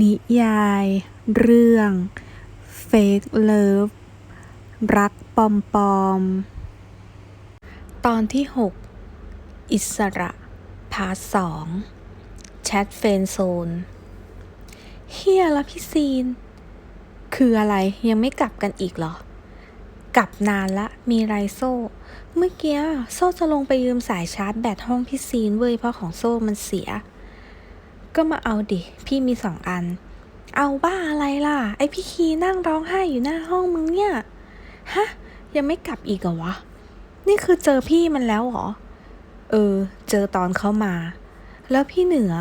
นิยาย เรื่อง Fake Love รักปลอมๆตอนที่ 6 อิสระพาร์ทสองแชทเฟนโซนเฮียละพี่ซีน คืออะไรยังไม่กลับกันอีกเหรอ กลับนานละมีไรโซ่ เมื่อกี้โซ่จะลงไปยืมสายชาร์จแบตห้องพี่ซีนเว้ยเพราะของโซ่มันเสีย ก็มาเอาดิ พี่มีสองอัน เอาบ้าอะไรล่ะ ไอพี่คีนั่งร้องไห้อยู่หน้าห้องมึงเนี่ย ฮะ ยังไม่กลับอีกเหรอวะ นี่คือเจอพี่มันแล้วเหรอ เออ เจอตอนเขามา แล้วพี่เหนือ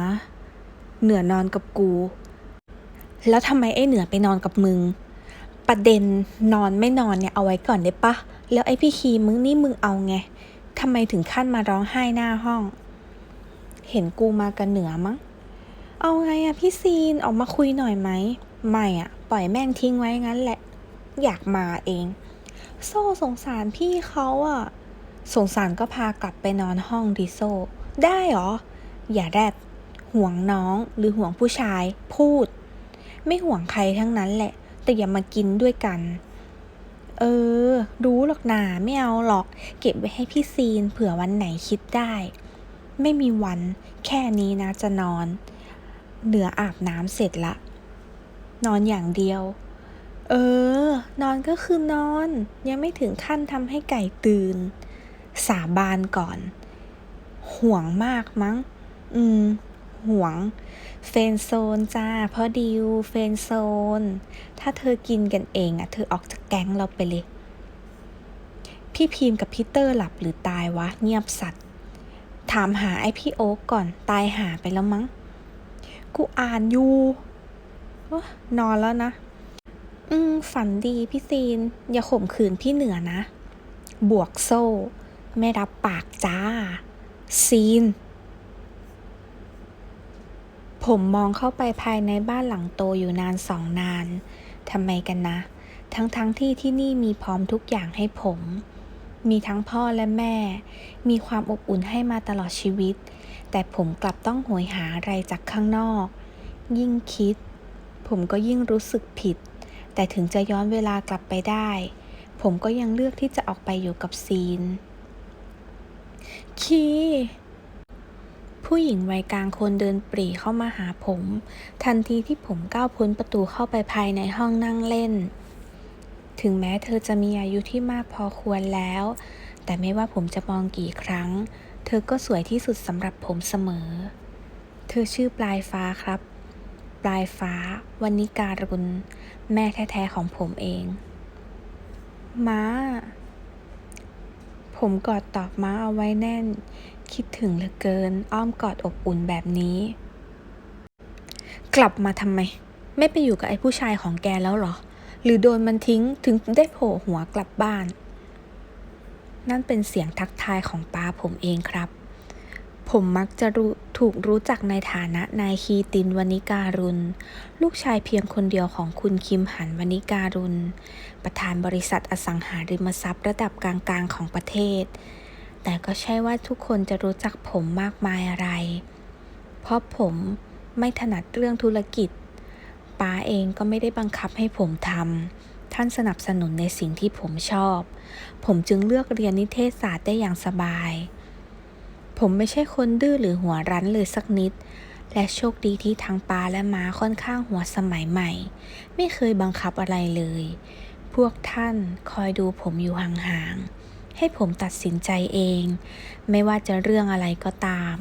เหนือนอนกับกู แล้วทำไมไอ้เหนือไปนอนกับมึง ประเด็นนอนไม่นอนเนี่ยเอาไว้ก่อนได้ปะ แล้วไอ้พี่คีมึงนี่มึงเอาไงทำไมถึงขั้นมาร้องไห้หน้าห้อง เห็นกูมากันเหนือมั้ง เอาไงอะพี่ซีนออกมาคุยหน่อยไหม ไม่อะปล่อยแม่งทิ้งไว้งั้นแหละ อยากมาเอง โซ่สงสารพี่เขาอะสงสารก็พากลับไปนอนห้องดิโซ่ ได้หรอ อย่าแรดห่วงน้องหรือห่วงผู้ชาย พูด ไม่ห่วงใครทั้งนั้นแหละ แต่อย่ามากินด้วยกัน เออ รู้หรอกนาไม่เอาหรอก เก็บไว้ให้พี่ซีนเผื่อวันไหนคิดได้ ไม่มีวัน แค่นี้นะจะนอน เหนืออาบน้ำเสร็จละ นอนอย่างเดียว เออ นอนก็คือนอน ยังไม่ถึงขั้นทำให้ไก่ตื่น สาบานก่อน ห่วงมากมั้ง อืม ห่วง เฟนโซนจ้าเพราะดิว เฟนโซน ถ้าเธอกินกันเองอะเธอออกจากแก๊งเราไปเลย พี่พีมกับพี่เตอร์หลับหรือตายวะ เงียบสัตว์ ถามหาไอพี่โอ๊กก่อน ตายหาไปแล้วมั้ง กูอ่านอยู่นอนแล้วนะ อืม ฝันดีพี่ซีน อย่าข่มขืนพี่เหนือนะ บวกโซ่ ไม่รับปากจ้า ซีน ผมมองเข้าไปภายในบ้านหลังโตอยู่นานสองนาน ทำไมกันนะ ทั้งๆทที่ที่นี่มีพร้อมทุกอย่างให้ผม มีทั้งพ่อและแม่ มีความอบอุ่นให้มาตลอดชีวิต แต่ผมกลับต้องโหยหาอะไรจากข้างนอก ยิ่งคิด ผมก็ยิ่งรู้สึกผิด แต่ถึงจะย้อนเวลากลับไปได้ ผมก็ยังเลือกที่จะออกไปอยู่กับซีน คีผู้หญิงวัยกลางคนเดินปรีเข้ามาหาผม ทันทีที่ผมก้าวพ้นประตูเข้าไปภายในห้องนั่งเล่น ถึงแม้เธอจะมีอายุที่มากพอควรแล้ว แต่ไม่ว่าผมจะมองกี่ครั้ง เธอก็สวยที่สุดสำหรับผมเสมอ เธอชื่อปลายฟ้าครับ ปลายฟ้าวันนิการุณ แม่แท้ๆของผมเอง ม้า ผมกอดตอบม้าเอาไว้แน่น คิดถึงเหลือเกิน อ้อมกอดอบอุ่นแบบนี้ กลับมาทำไม ไม่ไปอยู่กับไอ้ผู้ชายของแกแล้วเหรอ หรือโดนมันทิ้งถึงได้โผล่หัวกลับบ้าน นั่นเป็นเสียงทักทายของป้าผมเองครับ ผมมักจะรู้ถูกรู้จักในฐานะนายคีตินวณิการุณ ลูกชายเพียงคนเดียวของคุณคิมหันวณิการุณ ประธานบริษัทอสังหาริมทรัพย์ระดับกลางๆของประเทศ แต่ก็ใช่ว่าทุกคนจะรู้จักผมมากมายอะไร เพราะผมไม่ถนัดเรื่องธุรกิจ ป้าเองก็ไม่ได้บังคับให้ผมทำ ท่านสนับสนุนในสิ่งที่ผมชอบ ผมจึงเลือกเรียนนิเทศศาสตร์ได้อย่างสบาย ผมไม่ใช่คนดื้อหรือหัวรั้นเลยสักนิด และโชคดีที่ทั้งป้าและม้าค่อนข้างหัวสมัยใหม่ ไม่เคยบังคับอะไรเลย พวกท่านคอยดูผมอยู่ห่างๆ ให้ผมตัดสินใจเอง ไม่ว่าจะเรื่องอะไรก็ตาม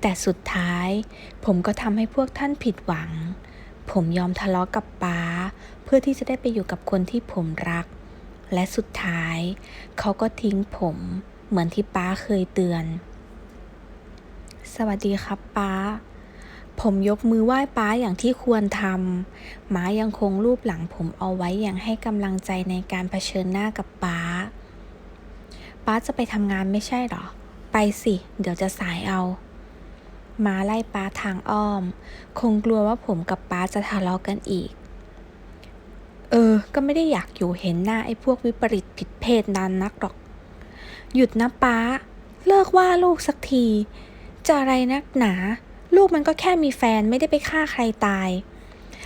แต่สุดท้าย ผมก็ทำให้พวกท่านผิดหวัง ผมยอมทะเลาะกับป้า เพื่อที่จะได้ไปอยู่กับคนที่ผมรัก และสุดท้าย เขาก็ทิ้งผมเหมือนที่ป้าเคยเตือน สวัสดีครับป้า ผมยกมือไหว้ป้าอย่างที่ควรทำม้ายังคงรูปหลังผมเอาไว้อย่างให้กำลังใจในการเผชิญหน้ากับป้า ป้าจะไปทำงานไม่ใช่หรอ ไปสิ เดี๋ยวจะสายเอา ม้าไล่ป้าทางอ้อม คงกลัวว่าผมกับป้าจะทะเลาะกันอีก เออ ก็ไม่ได้อยากอยู่เห็นหน้าไอ้พวกวิปริตผิดเพศนานนักหรอก หยุดนะป้า เลิกว่าลูกสักที จะอะไรนักหนา ลูกมันก็แค่มีแฟนไม่ได้ไปฆ่าใครตาย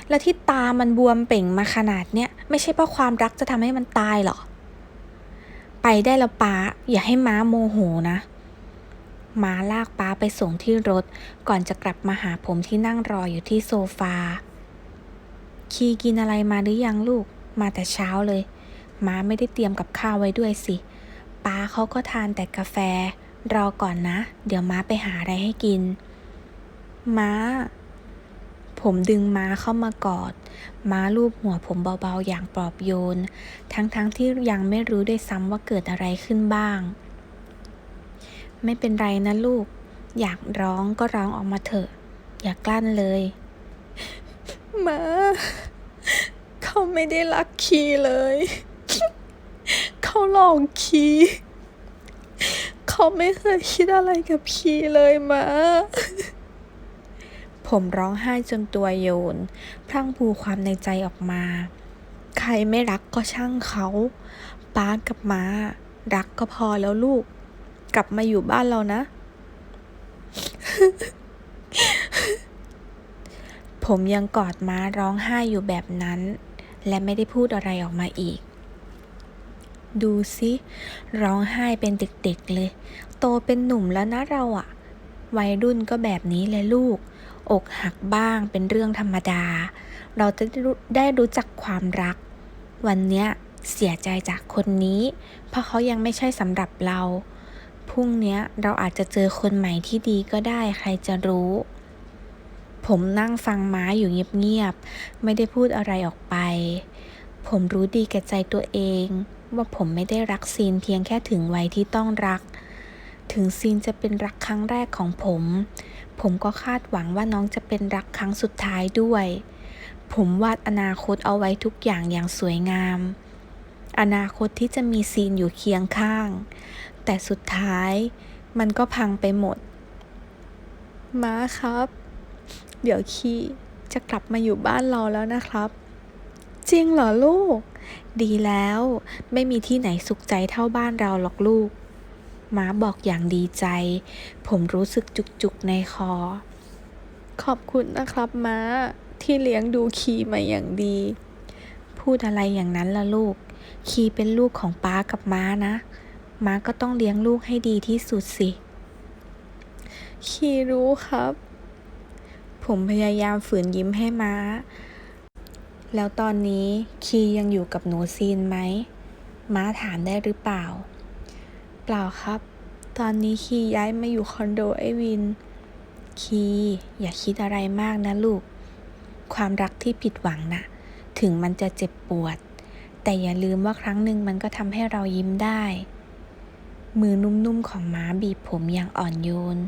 แล้วที่ตามันบวมเป่งมาขนาดเนี้ยไม่ใช่เพราะความรักจะทำให้มันตายหรอ ไปได้แล้วป้า อย่าให้ม้าโมโหนะ ม้าลากป้าไปส่งที่รถ ก่อนจะกลับมาหาผมที่นั่งรออยู่ที่โซฟา คีกินอะไรมาหรือยังลูก มาแต่เช้าเลย ม้าไม่ได้เตรียมกับข้าวไว้ด้วยสิ ป้าเขาก็ทานแต่กาแฟ รอก่อนนะ เดี๋ยวม้าไปหาอะไรให้กิน ม้า ผมดึงม้าเข้ามากอด ม้าลูบหัวผมเบาๆอย่างปลอบโยน ทั้งๆทที่ยังไม่รู้ด้วยซ้ำว่าเกิดอะไรขึ้นบ้าง ไม่เป็นไรนะลูก อยากร้องก็ร้องออกมาเถอะ อย่ากลั้นเลยมาเขาไม่ได้รักคีเลย เขาหลอกคีเขาไม่เคยคิดอะไรกับคีเลยมาผมร้องไห้จนตัวโยนพลั่งพูความในใจออกมา ใครไม่รักก็ช่างเขา ป้ากับม้า รักก็พอแล้วลูก กลับมาอยู่บ้านเรานะ ผมยังกอดม้าร้องไห้อยู่แบบนั้น และไม่ได้พูดอะไรออกมาอีก ดูสิร้องไห้เป็นเด็กๆเลย โตเป็นหนุ่มแล้วนะเราอะวัยรุ่นก็แบบนี้เลยลูก อกหักบ้างเป็นเรื่องธรรมดา เราจะได้รู้ได้รู้จักความรัก วันเนี้ยเสียใจจากคนนี้ เพราะเขายังไม่ใช่สำหรับเรา พรุ่งนี้เราอาจจะเจอคนใหม่ที่ดีก็ได้ใครจะรู้ ผมนั่งฟังม้าอยู่เงียบๆ ไม่ได้พูดอะไรออกไป ผมรู้ดีแก่ใจตัวเอง ว่าผมไม่ได้รักซีนเพียงแค่ถึงวัยที่ต้องรัก ถึงซีนจะเป็นรักครั้งแรกของผม ผมก็คาดหวังว่าน้องจะเป็นรักครั้งสุดท้ายด้วย ผมวาดอนาคตเอาไว้ทุกอย่างอย่างสวยงามอนาคตที่จะมีซีนอยู่เคียงข้าง แต่สุดท้ายมันก็พังไปหมด ม้าครับ เดี๋ยวคีจะกลับมาอยู่บ้านเราแล้วนะครับ จริงเหรอลูก ดีแล้ว ไม่มีที่ไหนสุขใจเท่าบ้านเราหรอกลูก ม้าบอกอย่างดีใจ ผมรู้สึกจุกๆในคอ ขอบคุณนะครับม้าที่เลี้ยงดูคีมาอย่างดี พูดอะไรอย่างนั้นล่ะลูก คีเป็นลูกของป้ากับม้านะ ม้าก็ต้องเลี้ยงลูกให้ดีที่สุดสิคีรู้ครับ ผมพยายามฝืนยิ้มให้ม้า แล้วตอนนี้คียังอยู่กับหนูซีนไหม ม้าถามได้หรือเปล่า เปล่าครับ ตอนนี้คีย้ายมาอยู่คอนโดไอวิน คีอย่าคิดอะไรมากนะลูก ความรักที่ผิดหวังนะ่ะ ถึงมันจะเจ็บปวด แต่อย่าลืมว่าครั้งหนึ่งมันก็ทำให้เรายิ้มได้ มือนุ่มๆของม้าบีบผมอย่างอ่อนโยน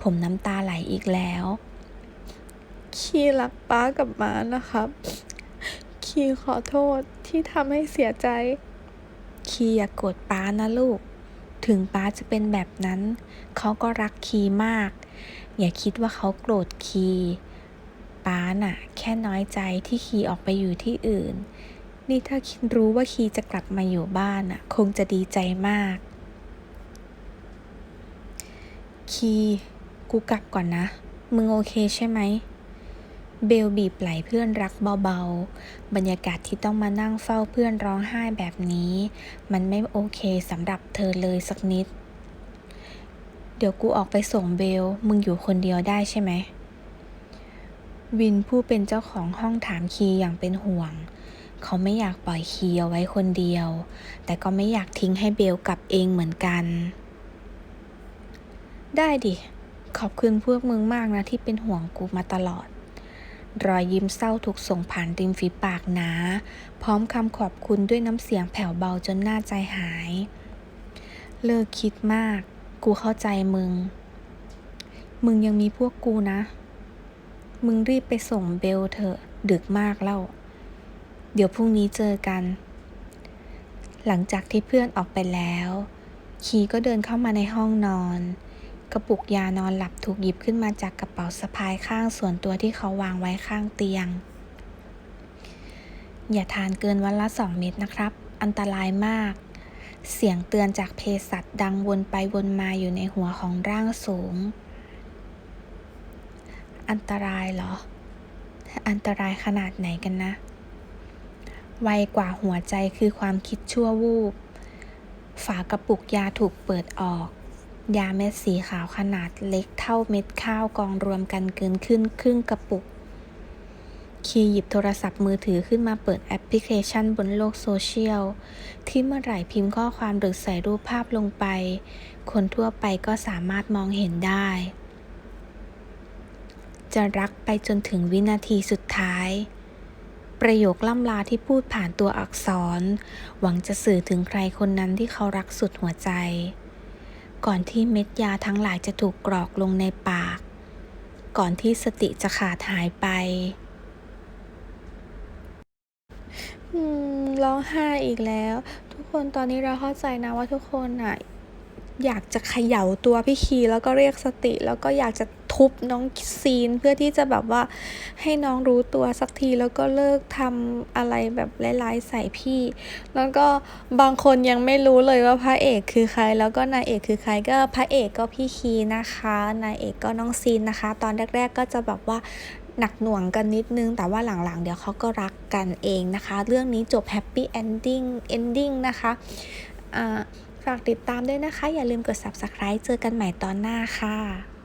ผมน้ำตาไหลอีกแล้ว คีรักป้ากับม้านะครับ คีขอโทษที่ทำให้เสียใจ คีอย่ากโกรธป้านะลูก ถึงป้าจะเป็นแบบนั้น เขาก็รักคีมาก อย่าคิดว่าเขาโกรธคีป้าน่ะ แค่น้อยใจที่คีออกไปอยู่ที่อื่น นี่ถ้าคิดรู้ว่าคีจะกลับมาอยู่บ้านน่ะ คงจะดีใจมาก คีกูกลับก่อนนะ มึงโอเคใช่ไหม เบลบีบไหลเพื่อนรักเบาๆ บรรยากาศที่ต้องมานั่งเฝ้าเพื่อนร้องไห้แบบนี้ มันไม่โอเคสำหรับเธอเลยสักนิด เดี๋ยวกูออกไปส่งเบล มึงอยู่คนเดียวได้ใช่ไหม วินผู้เป็นเจ้าของห้องถามคีอย่างเป็นห่วง เขาไม่อยากปล่อยคีเอาไว้คนเดียว แต่ก็ไม่อยากทิ้งให้เบลกลับเองเหมือนกัน ได้ดิ ขอบคุณพวกมึงมากนะที่เป็นห่วงกูมาตลอด รอยยิ้มเศร้าถูกส่งผ่านริมฝีปากหนา พร้อมคำขอบคุณด้วยน้ำเสียงแผ่วเบาจนหน่าใจหาย เลิกคิดมาก กูเข้าใจมึง มึงยังมีพวกกูนะ มึงรีบไปส่งเบลเถอะ ดึกมากแล้ว เดี๋ยวพรุ่งนี้เจอกัน หลังจากที่เพื่อนออกไปแล้ว คีก็เดินเข้ามาในห้องนอน กระปุกยานอนหลับถูกหยิบขึ้นมาจากกระเป๋าสะพายข้างส่วนตัวที่เขาวางไว้ข้างเตียง อย่าทานเกินวันละสองเม็ดนะครับ อันตรายมาก เสียงเตือนจากเภสัชดังวนไปวนมาอยู่ในหัวของร่างสูง อันตรายเหรอ อันตรายขนาดไหนกันนะ ไวกว่าหัวใจคือความคิดชั่ววูบ ฝากระปุกยาถูกเปิดออก ยาเม็ดสีขาวขนาดเล็กเท่าเม็ดข้าวกองรวมกันเกินขึ้นครึ่งกระปุก คีหยิบโทรศัพท์มือถือขึ้นมาเปิดแอปพลิเคชันบนโลกโซเชียล ที่เมื่อไหร่พิมพ์ข้อความหรือใส่รูปภาพลงไป คนทั่วไปก็สามารถมองเห็นได้ จะรักไปจนถึงวินาทีสุดท้ายประโยคล่ำลาที่พูดผ่านตัวอักษร หวังจะสื่อถึงใครคนนั้นที่เขารักสุดหัวใจ ก่อนที่เม็ดยาทั้งหลายจะถูกกรอกลงในปาก ก่อนที่สติจะขาดหายไปอืมร้องไห้อีกแล้ว ทุกคนตอนนี้เราเข้าใจนะว่าทุกคนอะอยากจะเขย่าตัวพี่คีแล้วก็เรียกสติแล้วก็อยากจะ ทุบน้องซีนเพื่อที่จะแบบว่าให้น้องรู้ตัวสักทีแล้วก็เลิกทำอะไรแบบร้ายๆใส่พี่ แล้วก็บางคนยังไม่รู้เลยว่าพระเอกคือใคร แล้วก็นายเอกคือใครก็พระเอกก็พี่คีนะคะนายเอกก็น้องซีนนะคะ ตอนแรก ๆ ก็จะแบบว่าหนักหน่วงกันนิดนึง แต่ว่าหลังๆ เดี๋ยวเขาก็รักกันเองนะคะ เรื่องนี้จบแฮปปี้เอนดิ้งเอนดิ้งนะคะฝากติดตามด้วยนะคะ อย่าลืมกด subscribe เจอกันใหม่ตอนหน้าค่ะ